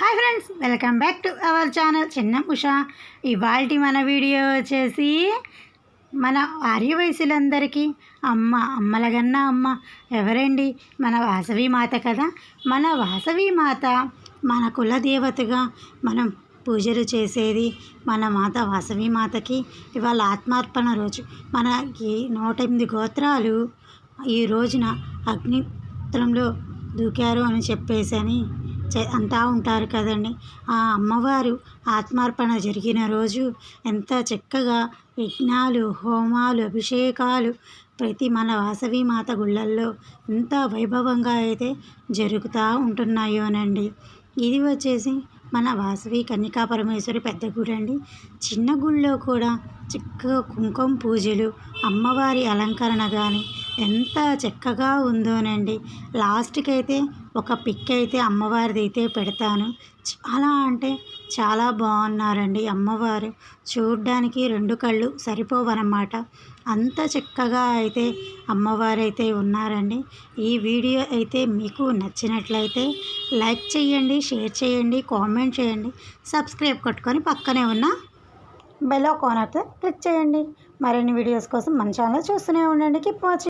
Hi friends welcome back to our channel. చిన్న ఉష. ఇవాళ మన వీడియో వచ్చేసి మన ఆర్య వయసులందరికీ అమ్మ అమ్మలగన్నా అమ్మ ఎవరండి? మన వాసవి మాత కదా. మన వాసవి మాత మన కుల దేవతగా మనం పూజలు చేసేది మన మాత వాసవి మాతకి ఇవాళ ఆత్మార్పణ రోజు. మన ఈ నూట ఎనిమిది గోత్రాలు ఈ రోజున అగ్నిత్రంలో దూకారు అని చెప్పేసి అని అంటా ఉంటారు కదండి. ఆ అమ్మవారు ఆత్మార్పణ జరిగిన రోజు ఎంత చక్కగా యజ్ఞాలు హోమాలు అభిషేకాలు ప్రతి మన వాసవి మాత గుళ్ళల్లో ఎంత వైభవంగా అయితే జరుగుతూ ఉంటున్నాయోనండి. ఇది వచ్చేసి మన వాసవి కన్నికా పరమేశ్వరి పెద్ద గుడి అండి. చిన్న గుళ్ళో కూడా చక్కగా కుంకుమ పూజలు అమ్మవారి అలంకరణ కానీ ఎంత చక్కగా ఉందోనండి. లాస్ట్కి అయితే ఒక పిక్ అయితే అమ్మవారిది అయితే పెడతాను. చాలా అంటే చాలా బాగున్నారండి అమ్మవారు. చూడ్డానికి రెండు కళ్ళు సరిపోవన్నమాట అంత చక్కగా అయితే అమ్మవారు అయితే ఉన్నారండి. ఈ వీడియో అయితే మీకు నచ్చినట్లయితే లైక్ చేయండి షేర్ చేయండి కామెంట్ చేయండి సబ్స్క్రైబ్ కొట్టుకొని పక్కనే ఉన్న బెల్ కోనర్తో క్లిక్ చేయండి మరిన్ని వీడియోస్ కోసం మన ఛానల్ చూస్తూనే ఉండండి. Keep watching